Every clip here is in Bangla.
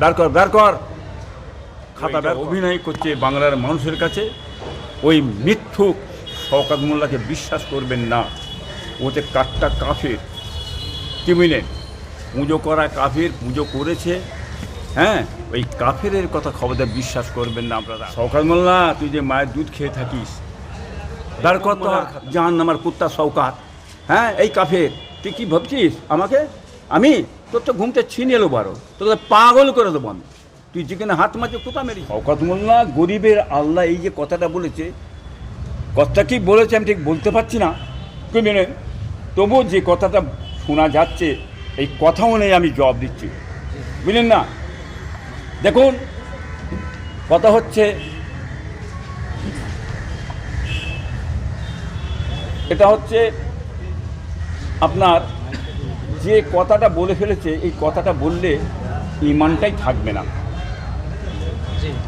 বের কর বের কর। খাতা বের অভিনয় করছে বাংলার মানুষের কাছে ওই মিথ্যুক শওকাত মোল্লাকে বিশ্বাস করবেন না। ওতে কাঠটা কাফের। কি বুঝলেন পুজো করা কাফের পুজো করেছে। হ্যাঁ ওই কাফেরের কথা খবরদার বিশ্বাস করবেন না আপনারা। শওকাত মোল্লা তুই যে মায়ের দুধ খেয়ে থাকিস। দাঁড় কর তো জাহান আমার কুত্তা শওকাত। হ্যাঁ এই কাফের। তুই কি ভাবছিস আমাকে? আমি? তোর তো ঘুমতে ছিনিয়ে এলো বারো। তোকে পাগল করে দেবো আমি। তুই যেখানে হাত মাঝে কোথা মেরি শওকাত মোল্লা, গরিবের আল্লাহ এই যে কথাটা বলেছে, কথা কি বলেছে আমি ঠিক বলতে পারছি না। কি মেনে তবু যে কথাটা শোনা যাচ্ছে, এই কথা অনুযায়ী আমি জবাব দিচ্ছি। বুঝলেন না? দেখুন, কথা হচ্ছে, এটা হচ্ছে আপনার যে কথাটা বলে ফেলেছে এই কথাটা বললে ইমানটাই থাকবে না।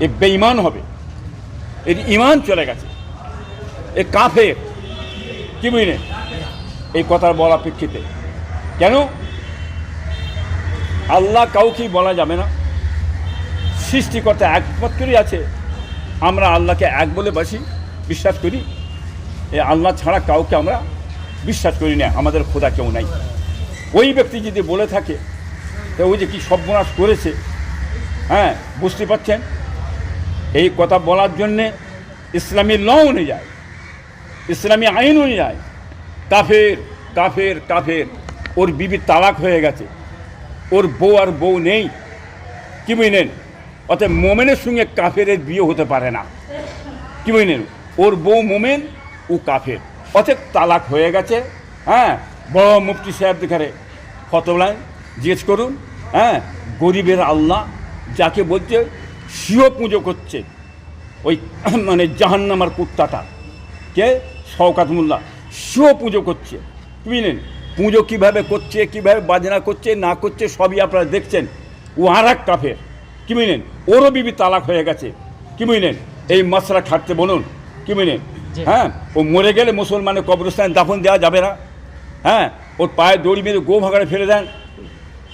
এ বেঈমান হবে। এর ইমান চলে গেছে। এ কাফের। কি বুঝলেন? এই কথার বলা প্রেক্ষিতে। কেন? আল্লাহ কাউকেই বলা যাবে না। সৃষ্টিকর্তা একমাত্রই আছে। আমরা আল্লাহকে এক বলে বাসি বিশ্বাস করি। এই আল্লাহ ছাড়া কাউকে আমরা বিশ্বাস করি না। আমাদের খোদা কেউ নাই। ওই ব্যক্তি যদি বলে থাকে, তো ওই যে কি সর্বনাশ করেছে হ্যাঁ বুঝতে পারছেন? এই কথা বলার জন্যে ইসলামী ল অনুযায়ী ইসলামী আইন অনুযায়ী কাফের কাফের কাফের, ওর বিবি তালাক হয়ে গেছে। ওর বউ আর বউ নেই। কি বুঝলেন? অতএব মোমেনের সঙ্গে কাফেরের বিয়ে হতে পারে না। কি বুঝলেন? ওর বউ মোমেন, ও কাফের। অতএব তালাক হয়ে গেছে হ্যাঁ? বড় মুফতি সাহেব দেখারে ফতলায় জিজ্ঞেস করুন। হ্যাঁ? গরিবের আল্লাহ যাকে বলছে শিও পুজো করছে। ওই মানে জাহান্নামার কুত্তাটা। কে? শওকাত মোল্লা। শিও পুজো করছে। বুঝলেন পুজো কীভাবে করছে কীভাবে বাজনা করছে না করছে সবই আপনারা দেখছেন। ও আর এক কাফের। কি বুঝলেন ওরও বিবি তালাক হয়ে গেছে। কি বুঝলেন এই মশলা খাটতে বলুন। কি বুঝলেন হ্যাঁ? ও মরে গেলে মুসলমানের কবরস্থানে দাফন দেওয়া যাবে না। হ্যাঁ? ওর পায়ে দড়ি মেরে গো ভাগাড়ে ফেলে দেন।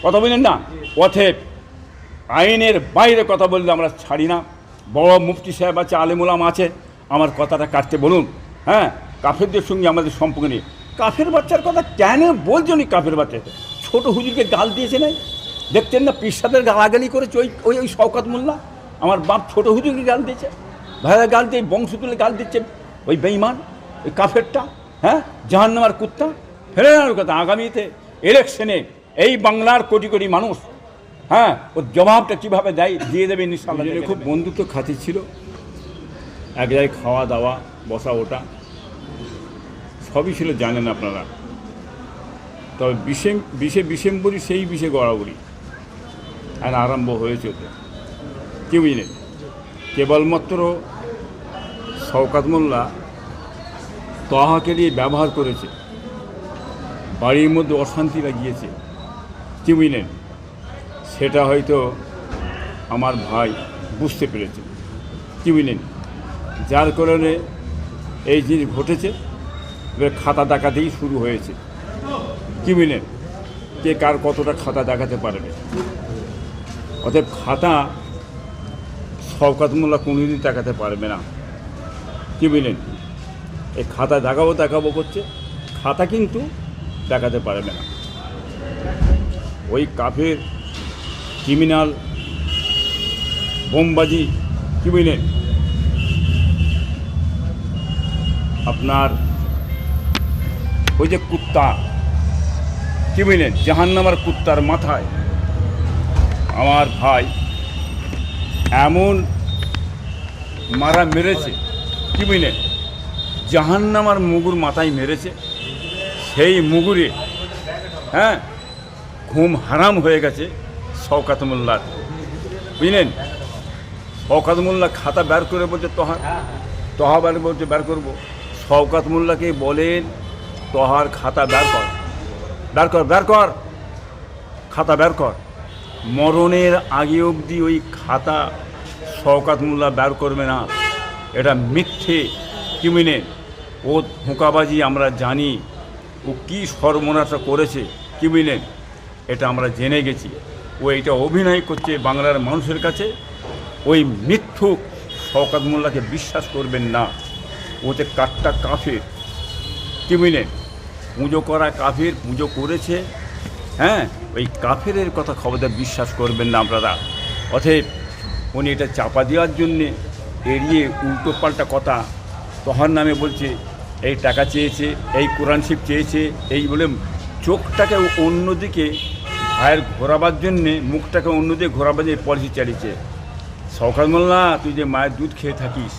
কথা বুঝলেন না? অথেব আইনের বাইরে কথা বললে আমরা ছাড়ি না। বড় মুফতি সাহেব আছে আলিমুলাম আছে। আমার কথাটা কাটতে বলুন। হ্যাঁ কাফেরদের সঙ্গে আমাদের সম্পর্ক নেই। কাফের বাচ্চার কথা কেন বলছনি কাফের বাচ্চাকে? ছোট হুজুরকে গাল দিয়েছে নাই? দেখছেন না পিসাদের গালাগালি করেছে ওই ওই ওই শওকত মোল্লা? আমার বাপ ছোট হুজুরকে গাল দিয়েছে। ভাইরা গাল দিয়ে বংশ তুলে গাল দিচ্ছে ওই বেইমান ওই কাফেরটা হ্যাঁ? জাহান্নামার কুত্তা। ফেলে নেওয়ার কথা আগামীতে ইলেকশনে এই বাংলার কোটি কোটি মানুষ হ্যাঁ ওর জবাবটা কীভাবে দেয় দিয়ে দেবে ইনশাল্লাহ খুব বন্ধুত্ব খাতি ছিল। এক জায়গায় খাওয়া দাওয়া বসা ওটা সবই ছিল জানেন আপনারা। তবে বিশে বিশে ডিসেম্বরই সেই বিশে গড়াগড়ি। আর আরম্ভ হয়েছে ওতে। কি বুঝলেন? কেবলমাত্র শওকাত মোল্লা তহাকে দিয়ে ব্যবহার করেছে। বাড়ির মধ্যে অশান্তি লাগিয়েছে বুঝলেন সেটা হয়তো আমার ভাই বুঝতে পেরেছে। বুঝলেন যার কারণে এই জিনিস ঘটেছে, এবার খাতা দেখাতেই শুরু হয়েছে। বুঝলেন কে কার কতটা খাতা দেখাতে পারবে অতএব খাতা শওকাত মোল্লা কোনোদিন দেখাতে পারবে না। কি বুঝলেন এই খাতা দেখাবো দেখাবো করছে। খাতা কিন্তু দেখাতে পারবে না। ওই কাফের ক্রিমিনাল বোমবাজি, কি বুঝলেন আপনার ওই যে কুত্তা, কি বুঝলেন জাহান্নামার কুত্তার মাথায়। আমার ভাই এমন মারা মেরেছে, কি বুঝলেন জাহান্নামার মুগুর মাথায় মেরেছে। সেই মুগুরে হ্যাঁ ঘুম হারাম হয়ে গেছে শওকাত মোল্লার। বুঝলেন? শওকাত মোল্লা খাতা বের করে বলছে, তহা তহা বের বলছে, বের করব। শওকাত মোল্লাকে বলেন, তহার খাতা বের কর বের কর বের কর, খাতা বের কর। মরণের আগে অবধি ওই খাতা শওকাত মোল্লা বের করবে না। এটা মিথ্যে কি মিনে ও হুঁকাবাজি আমরা জানি। ও কী সর্বনাশা করেছে, কি বুঝলেন এটা আমরা জেনে গেছি। ও এটা অভিনয় করছে বাংলার মানুষের কাছে। ওই মিথ্যুক শওকাত মোল্লাকে বিশ্বাস করবেন না। ওতে কাঠটা কাফের। কি বুঝলেন পুজো করা কাফের, পুজো করেছে। হ্যাঁ ওই কাফেরের কথা খবরদার বিশ্বাস করবেন না আপনারা। অতএব উনি এটা চাপা দেওয়ার জন্যে এড়িয়ে উল্টো পাল্টা কথা তহার নামে বলছে এই টাকা চেয়েছে, এই কোরআন শিব চেয়েছে, এই বলে চোখটাকে অন্যদিকে ভাইয়ের ঘোরাবার জন্যে, মুখটাকে অন্যদিকে ঘোরাবার জন্য পলিসি চালিয়েছে। সকাল মোল্লা, তুই যে মায়ের দুধ খেয়ে থাকিস,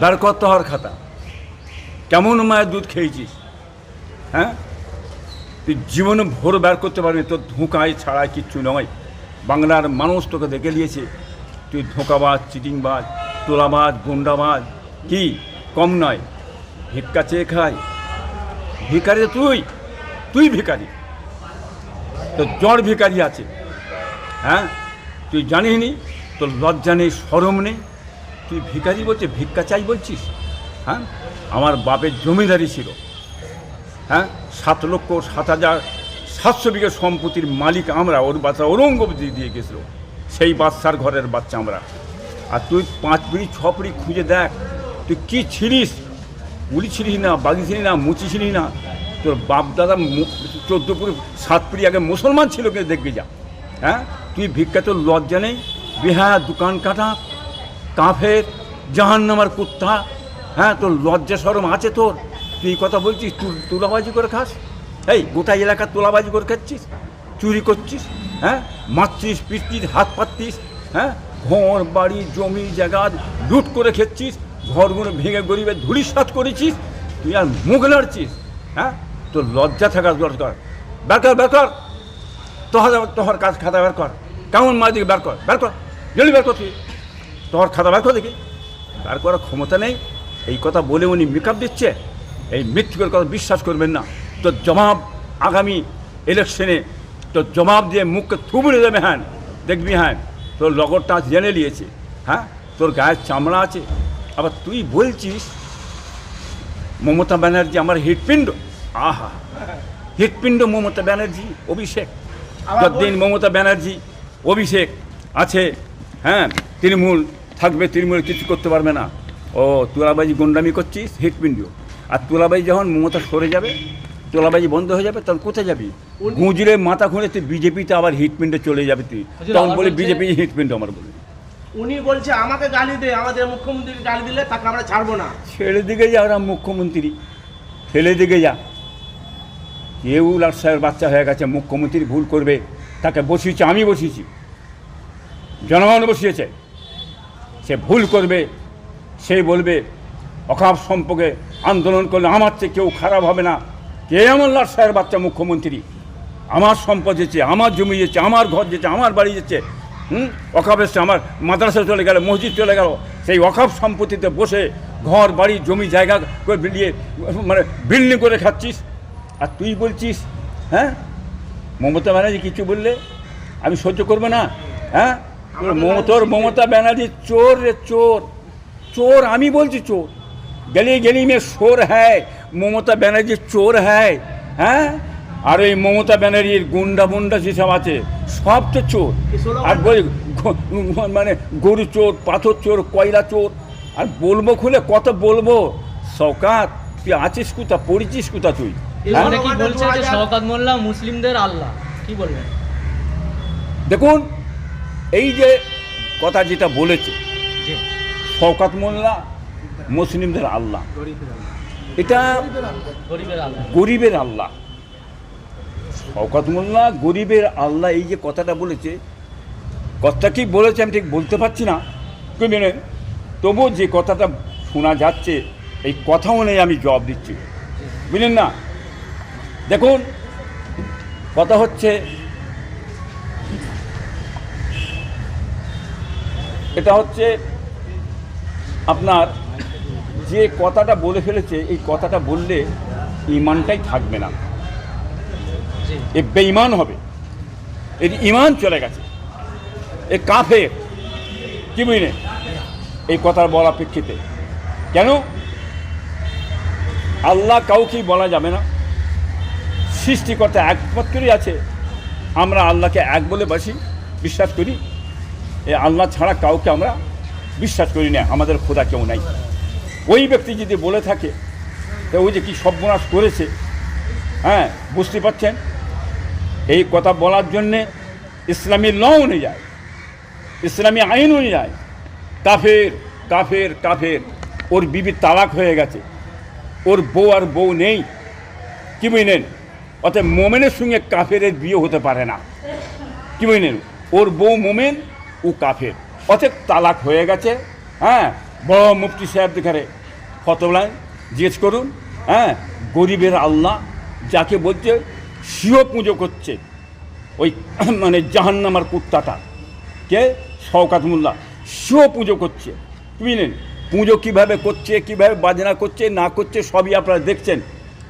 দাঁড় কর তোহার খাতা। কেমন মায়ের দুধ খেয়েছিস? হ্যাঁ? তুই জীবনে ভোর বের করতে পারবি তোর ধোঁকায় ছাড়া কিচ্ছু নয়। বাংলার মানুষ তোকে দেখে নিয়েছে তুই ধোঁকাবাজ, চিটিংবাজ, তোলাবাজ, গুন্ডাবাজ, কি? কম নয়। ভিক্ষা চেয়ে খাই ভিকারি তুই তুই ভিকারি তোর জ্বর ভিকারি আছে। হ্যাঁ? তুই জানিস নি তোর লজ্জা নেই, সরম নেই। তুই ভিকারি বলছে ভিক্ষা চাই বলছিস? হ্যাঁ? আমার বাপের জমিদারি ছিল। হ্যাঁ? সাত লক্ষ সাত হাজার সাতশো বিঘা সম্পত্তির মালিক আমরা, ওর বাচ্চা ঔরঙ্গবতী দিয়ে গেছিল সেই বাচ্চার ঘরের বাচ্চা আমরা। আর তুই পাঁচ পিড়ি, ছ পিড়ি খুঁজে দেখ, তুই কী ছিলিস? উলি ছিলিস না বাগি ছিলি না মুচি ছিলি না তোর বাপ দাদা চোদ্দ পুরি সাত পিড়ি আগে মুসলমান ছিল কে দেখবি যা। হ্যাঁ? তুই ভিক্ষা, তোর লজ্জা নেই? বিহার দোকান কাটা, কাফের, জাহান্নামার কুত্তা হ্যাঁ? তোর লজ্জা সরম আছে তোর? তুই কথা বলছিস তুলাবাজি করে খাস? এই, গোটা এলাকার তোলাবাজি করে খাচ্ছিস? চুরি করছিস? হ্যাঁ? মারছিস, পিটছিস, হাত পাতছিস? হ্যাঁ? ঘর, বাড়ি, জমি, জায়গা লুট করে খেচ্ছিস? ঘরগুলো ভেঙে গরিবের ধুলিসাত করেছিস, তুই আর মুখ লড়ছিস হ্যাঁ? তোর লজ্জা থাকার দরকার। বেকার বেকার তোহার তোহার কাজ খাতা বের কর। কেমন মা দিকে বের কর বের কর। জলদি বের কর তুই। তোর খাতা বের কর দেখি। বের করার ক্ষমতা নেই। এই কথা বলে উনি মেকআপ দিচ্ছে। এই মৃত্যুকের কথা বিশ্বাস করবেন না। তোর জবাব আগামী ইলেকশনে তোর জবাব দিয়ে মুখকে থুবড়ে দেবে হ্যাঁ দেখবি হ্যাঁ তোর লগরটা জেনে নিয়েছে হ্যাঁ? তোর গায়ের চামড়া আছে। আবার তুই বলছিস মমতা ব্যানার্জি আমার হৃৎপিণ্ড? আহা হৃৎপিণ্ড মমতা ব্যানার্জি অভিষেক। যতদিন মমতা ব্যানার্জি অভিষেক আছে হ্যাঁ তৃণমূল থাকবে তৃণমূল কিছু করতে পারবে না। ও তোলাবাজি গুন্ডামি করছিস হৃৎপিণ্ড। আর তোলাবাজি যখন মমতা সরে যাবে তোলাবাজি বন্ধ হয়ে যাবে তখন কোথায় যাবি? গুঁজরে মাথা খুঁড়ে তুই বিজেপিতে আবার হিটপিন্ডে চলে যাবে তুই। তখন বলি বিজেপি হিটপিন্ড আমার বলে। উনি বলছে, আমাকে গালি দে, আমাদের মুখ্যমন্ত্রী গালি দিলে তাকে আমরা ছাড়বো না। ছেড়ে দিকে যা ওরা মুখ্যমন্ত্রী ফেলে দিকে যা। কেউ লাট সাহেবের বাচ্চা হয়ে গেছে, মুখ্যমন্ত্রী ভুল করবে, তাকে বসিয়েছে, আমি বসিয়েছি, জনগণ বসিয়েছে। সে ভুল করবে, সে বলবে, অকাপ সম্পর্কে আন্দোলন করলে আমার চেয়ে কেউ খারাপ হবে না। কে এমন লাট সাহেবের বাচ্চা মুখ্যমন্ত্রী? আমার সম্পদ যেছে আমার জমি যেছে আমার ঘর যেছে আমার বাড়ি যেছে হুম? অকাপ এসছে আমার মাদ্রাসা চলে গেল মসজিদ চলে গেল। সেই অকাপ সম্পত্তিতে বসে ঘর বাড়ি জমি জায়গা করে বিলিয়ে মানে বিল্ডিং করে খাচ্ছিস। আর তুই বলছিস হ্যাঁ? মমতা ব্যানার্জি কিছু বললে? আমি সহ্য করব না হ্যাঁ? তোর মমতা ব্যানার্জি চোর রে চোর। চোর আমি বলছি চোর। গলি গলি মে শোর হ্যায়। মমতা ব্যানার্জি চোর হ্যায় হ্যাঁ? আর এই মমতা ব্যানার্জির গুন্ডা মুন্ডা যেসব আছে সব তো চোর। আর বই মানে গরু চোর পাথর চোর কয়লা চোর আর বলব খুলে কত বলব? সৌকাত তুই আছিস কোথা? পড়েছিস কোথা তুই? অনেকেই বলছে যে 2000 শওকাত মোল্লা মুসলিমদের আল্লাহ। কি বলবেন? দেখুন এই যে কথা যেটা বলেছে শওকাত মোল্লা মুসলিমদের আল্লাহ। এটা গরিবের আল্লাহ। গরিবের আল্লাহ। শওকাত মোল্লা গরিবের আল্লাহ এই যে কথাটা বলেছে কথা কি বলেছে আমি ঠিক বলতে পারছি না। কিন্তু তবু যে কথাটা শোনা যাচ্ছে, এই কথা অনুযায়ী আমি জবাব দিচ্ছি। বুঝলেন না? দেখুন, কথা হচ্ছে, এটা হচ্ছে আপনার যে কথাটা বলে ফেলেছে, এই কথাটা বললে ইমানটাই থাকবে না। এ বেঈমান হবে। এর ইমান চলে গেছে। এ কাফের। কি বুঝলে এই কথার বলা প্রেক্ষিতে। কেন? আল্লাহ কাউকেই বলা যাবে না। সৃষ্টিকর্তা একমাত্রই আছে। আমরা আল্লাহকে এক বলে বাসি, বিশ্বাস করি। এ আল্লাহ ছাড়া কাউকে আমরা বিশ্বাস করি না। আমাদের খোদা কেউ নাই। ওই ব্যক্তি যদি বলে থাকে ওই যে কি সর্বনাশ করেছে হ্যাঁ বুঝতে পারছেন? এই কথা বলার জন্যে ইসলামী ল অনুযায়ী ইসলামী আইন অনুযায়ী কাফের কাফের কাফের, ওর বিবি তালাক হয়ে গেছে। ওর বউ আর বউ নেই, কি বুঝলেন? অতএব মোমেনের সঙ্গে কাফেরের বিয়ে হতে পারে না। কি বুঝলেন? ওর বউ মোমেন, ও কাফের। অতএব তালাক হয়ে গেছে হ্যাঁ? বড় মুফতি সাহেব দেখারে ফতলায় জিজ্ঞেস করুন হ্যাঁ? গরিবের আল্লাহ যাকে বলছে শিও পুজো করছে ওই মানে জাহান্নামার কুত্তাটা। কে? শওকাত মোল্লা। শিও পুজো করছে বুঝলেন পুজো কীভাবে করছে কীভাবে বাজনা করছে না করছে সবই আপনারা দেখছেন।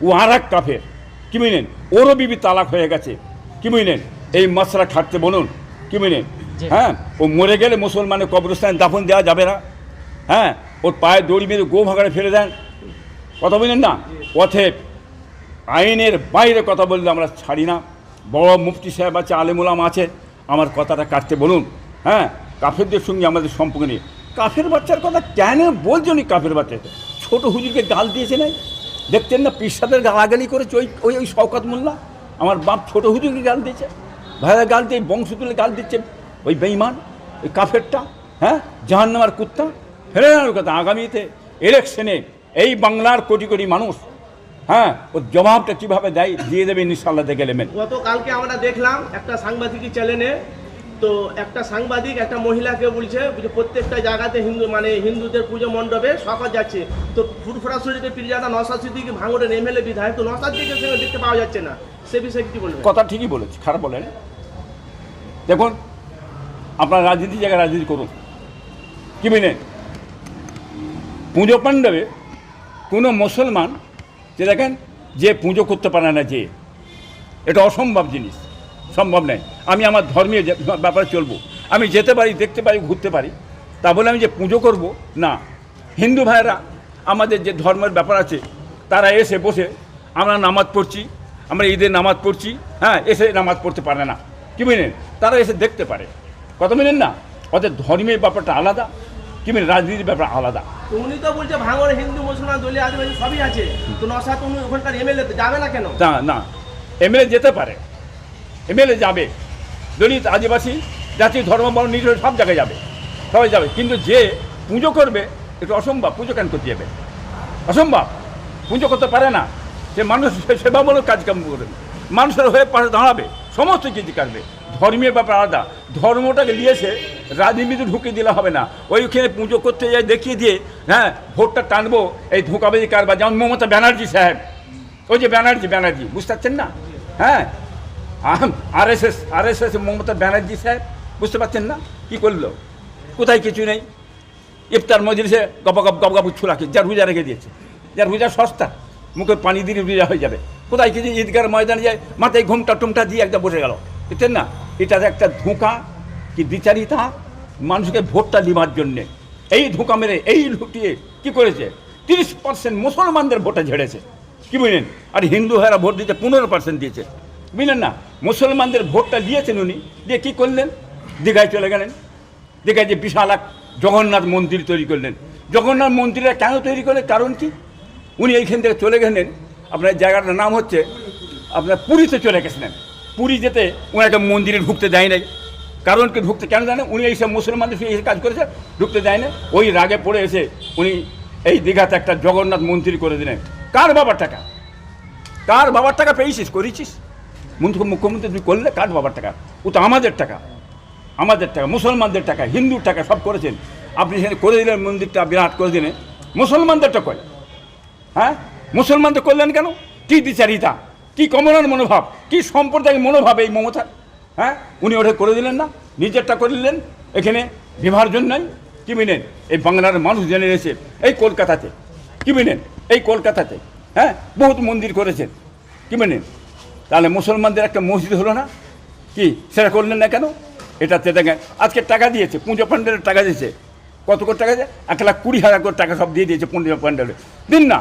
ও আর এক কাফের। কি বুঝলেন ওরও বিবি তালাক হয়ে গেছে। কি বুঝলেন এই মশলা খাটতে বলুন। কি বুঝলেন হ্যাঁ? ও মরে গেলে মুসলমানের কবরস্থানে দাফন দেওয়া যাবে না। হ্যাঁ? ওর পায়ে দড়ি মেরে গো ভাগাড়ে ফেলে দেন। কথা বললেন না? অথেব আইনের বাইরে কথা বললে আমরা ছাড়ি না। বড় মুফতি সাহেব আছে আলেমুলাম আছে, আমার কথাটা কাটতে বলুন। হ্যাঁ কাফেরদের সঙ্গে আমাদের সম্পর্ক নেই। কাফের বাচ্চার কথা কেন বলছেন কাফের বাচ্চাকে ছোট হুজুরকে গাল দিয়েছে নাই? দেখতেন না পিসাদের গালাগালি করেছে ওই ওই ওই শওকাত মোল্লা? আমার বাপ ছোট হুজুরকে গাল দিয়েছে। ভাইরা গাল দিয়ে বংশ তুলে গাল দিচ্ছে। ওই বেইমান ওই কাফেরটা হ্যাঁ জাহান্নামার কুত্তা। না কথা, আগামীতে ইলেকশনে এই বাংলার কোটি কোটি মানুষ হ্যাঁ ওর জবাবটা কীভাবে দেয় দিয়ে দেবে ইনশাল্লাহ দেখে নেবেন। গতকালকে আমরা দেখলাম একটা সাংবাদিক চ্যানেলে তো একটা সাংবাদিক একটা মহিলাকে বলছে যে প্রত্যেকটা জায়গাতে হিন্দু মানে হিন্দুদের পুজো মণ্ডপে সকাল যাচ্ছে। তো ফুরফুরা শরীরে পিরিজাদা নসাদ সিদ্দিকি ভাঙড়ের এমএলএ বিধায়ক তো নসাদ দিকে সেখানে দেখতে পাওয়া যাচ্ছে না। সে বিষয়ে কি বলবেন? কথা ঠিকই বলেছে খারাপ বলেন। দেখুন আপনার রাজনীতি জায়গায় রাজনীতি করুন। কি বুঝলেন পুজো পাণ্ডবে কোনো মুসলমান যে দেখেন, যে পুজো করতে পারে না যে, এটা অসম্ভব জিনিস, সম্ভব নয়। আমি আমার ধর্মীয় ব্যাপারে চলবো, আমি যেতে পারি, দেখতে পারি, ঘুরতে পারি, তা বলে আমি যে পুজো করব, না। হিন্দু ভাইয়েরা, আমাদের যে ধর্মের ব্যাপার আছে, তারা এসে বসে, আমরা নামাজ পড়ছি, আমরা ঈদের নামাজ পড়ছি হ্যাঁ এসে নামাজ পড়তে পারে না। কি বুঝলেন? তারা এসে দেখতে পারে। কথা মিলেন না? ওদের ধর্মের ব্যাপারটা আলাদা কি বুঝলেন রাজনীতির ব্যাপার আলাদা? উনি তো বলছে ভাঙড়ে হিন্দু মুসলমান দলীয় আদিবাসী সবই আছে। তো নসাদ উনি ওখানকার এমএলএ যাবে না কেন? না না। এমএলএ যেতে পারে। এমএলএ যাবে। দলিত আদিবাসী জাতি ধর্ম বর্ণ নির্বিশেষে সব জায়গায় যাবে। সবাই যাবে। কিন্তু যে পুজো করবে এটা অসম্ভব পুজো কেন করতে যাবে? অসম্ভব। পুজো করতে পারে না। সে মানুষ সে- সেবামূলক কাজকাম করবে। মানুষের হয়ে পাশে দাঁড়াবে। সমস্ত কিছু করবে ধর্মীয় ব্যাপার আলাদা। ধর্মটাকে নিয়েছে রাজনীতি ঢুকে দিলে হবে না। ওইখানে পুজো করতে যাই দেখিয়ে দিয়ে হ্যাঁ ভোটটা টানবো, এই ধোঁকাবাজি কারবার, যেমন মমতা ব্যানার্জি সাহেব। ওই যে ব্যানার্জি ব্যানার্জি, বুঝতে পারছেন না? হ্যাঁ R S S R S S Mamata Banerjee সাহেব, বুঝতে পারছেন না? কি করল? কোথায় কিছু নেই? ইফতার মজলিসে গপাগপ গপগপ ছুলাকে যার রোজা রেখে দিয়েছে। যার রোজা সস্তা, মুখে পানি দিলে রোজা হয়ে যাবে। কোথায় কিছু ঈদগার ময়দানে যায়, মাথায় ঘুমটা টুমটা দিয়ে একদম বসে গেল। বুঝছেন না? এটা একটা ধোঁকা কি বিচারিতা? মানুষকে ভোটটা নেওয়ার জন্যে। এই ধোঁকা মেরে, এই লুটিয়ে কি করেছে? তিরিশ পার্সেন্ট মুসলমানদের ভোটে ঝেড়েছে। কি বুঝলেন? আর হিন্দু ভাইরা ভোট দিতে পনেরো পার্সেন্ট দিয়েছে। বুঝলেন না? মুসলমানদের ভোটটা দিয়েছেন উনি। দিয়ে কী করলেন? দীঘায় চলে গেলেন। দীঘায় যে বিশাল এক জগন্নাথ মন্দির তৈরি করলেন। জগন্নাথ মন্দিরটা কেন তৈরি করলেন? কারণ কি? উনি এইখান থেকে চলে গেলেন। আপনার জায়গাটার নাম হচ্ছে, আপনার পুরীতে চলে গেছিলেন। পুরী যেতে ওনাকে মন্দিরে ঢুকতে দেয় নাই। কারণ কি ঢুকতে কেন জানেন উনি এইসব মুসলমানদের সঙ্গে কাজ করেছে, ঢুকতে দেয় না ওই রাগে পড়ে এসে উনি এই দীঘাতে একটা জগন্নাথ মন্দির করে দিলেন। কার বাবার টাকা? কার বাবার টাকা পেয়েছিস, করেছিস? মুখ্য- মুখ্যমন্ত্রী তুই করলে কার বাবার টাকা? ও তো আমাদের টাকা। আমাদের টাকা, মুসলমানদের টাকা, হিন্দুর টাকা সব করেছেন। আপনি সেখানে করে দিলেন, মন্দিরটা বিরাট করে দিলেন। মুসলমানদেরটা করে। হ্যাঁ? মুসলমানদের করলেন কেন? কি বিচারিতা কি কমনার মনোভাব? কি সম্প্রদায়িক মনোভাব এই মমতা? হ্যাঁ? উনি ওটা করে দিলেন না, নিজেরটা করে দিলেন। এখানে বিভাজন নাই, কি মিনেন এই বাংলার মানুষ জেনে এসে এই কলকাতাতে। কি মিনেন এই কলকাতাতে হ্যাঁ? বহুত মন্দির করেছেন। কি মিনেন তাহলে মুসলমানদের একটা মসজিদ হলো না? কি, সেটা করলেন না কেন? এটাতে দেখেন, আজকে টাকা দিয়েছে, পুজো প্যান্ডেলের টাকা দিয়েছে। কত করে টাকা দিয়েছে? এক লাখ কুড়ি হাজার করে টাকা সব দিয়ে দিয়েছে পুজো প্যান্ডেলে দিন না,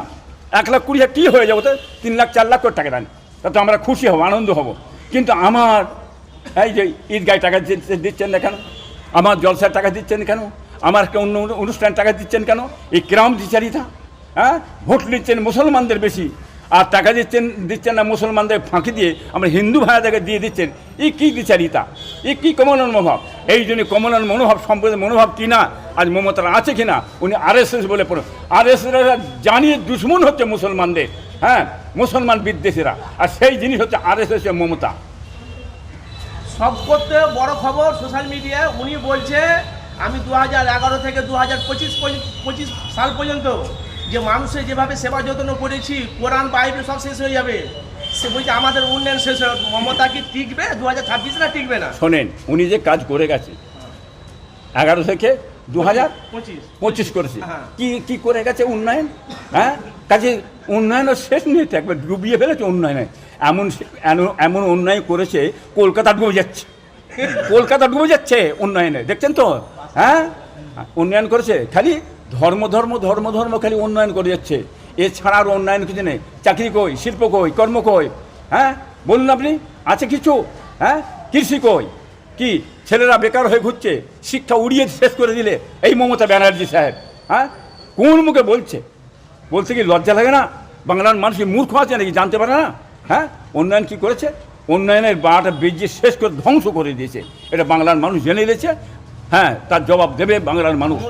এক লাখ কুড়ি হাজার কী হয়ে যাব? তো তিন লাখ, চার লাখ করে টাকা দেন। তাতে আমরা খুশি হব, আনন্দ হব। কিন্তু আমার এই যে ঈদগায় টাকা দিচ্ছেন না কেন? আমার জলসার টাকা দিচ্ছেন কেন? আমার অন্য অনুষ্ঠান টাকা দিচ্ছেন কেন? এই ক্রাম বিচারিতা হ্যাঁ? ভোট নিচ্ছেন মুসলমানদের বেশি। আর টাকা দিচ্ছেন দিচ্ছেন না মুসলমানদের ফাঁকি দিয়ে আমরা হিন্দু ভাইয়াদেরকে দিয়ে দিচ্ছেন। এই কী বিচারিতা এই কী কমলন মনোভাব? এই জন্য কমলন মনোভাব সম্পর্কে মনোভাব কি না? আজ মমতারা আছে কি না? উনি আরএসএস বলে পড়ে আরএসএস জানিয়ে দুশ্মন হচ্ছে মুসলমানদের। হ্যাঁ মুসলমান বিদ্বেষীরা। আর সেই জিনিস হচ্ছে আর এস এর মমতা। সব করতে বড় খবর সোশ্যাল মিডিয়ায় উনি বলছে আমি দু হাজার এগারো থেকে দু হাজার পঁচিশ পঁচিশ সাল পর্যন্ত যে মানুষের যেভাবে সেবা যত্ন করেছি কোরআন বাইবেল সব শেষ হয়ে যাবে। সে বলছে আমাদের উন্নয়ন শেষ হয়ে মমতা কি টিকবে? দু হাজার ছাব্বিশ না টিকবে না? শোনেন উনি যে কাজ করে গেছে এগারো থেকে দু হাজার পঁচিশ করেছে। হ্যাঁ। কি কি করে গেছে উন্নয়ন? হ্যাঁ? কাজে উন্নয়নের শেষ নেই একবার ডুবিয়ে ফেলেছে উন্নয়নে। এমন এমন- এমন উন্নয়ন করেছে কলকাতা ডুবে যাচ্ছে। কলকাতা ডুবে যাচ্ছে উন্নয়নে দেখছেন তো? হ্যাঁ? উন্নয়ন করেছে খালি ধর্ম ধর্ম ধর্ম ধর্ম খালি উন্নয়ন করে যাচ্ছে। এছাড়া আর উন্নয়ন কিছু নেই। চাকরি কই শিল্প কই কর্ম কই? হ্যাঁ? বলুন আপনি আছে কিছু? হ্যাঁ? কৃষি কই? কি? ছেলেরা বেকার হয়ে ঘুরছে, শিক্ষা উড়িয়ে শেষ করে দিলে, এই মমতা ব্যানার্জি সাহেব হ্যাঁ? কোন মুখে বলছে? বলছে কি, লজ্জা লাগে না? বাংলার মানুষ কি মূর্খ আছে নাকি জানতে পারে না? হ্যাঁ? উন্নয়ন কি করেছে? উন্নয়নের বাটা বেজিয়ে শেষ করে ধ্বংস করে দিয়েছে। এটা বাংলার মানুষ জেনে নিয়েছে। হ্যাঁ তার জবাব দেবে বাংলার মানুষ।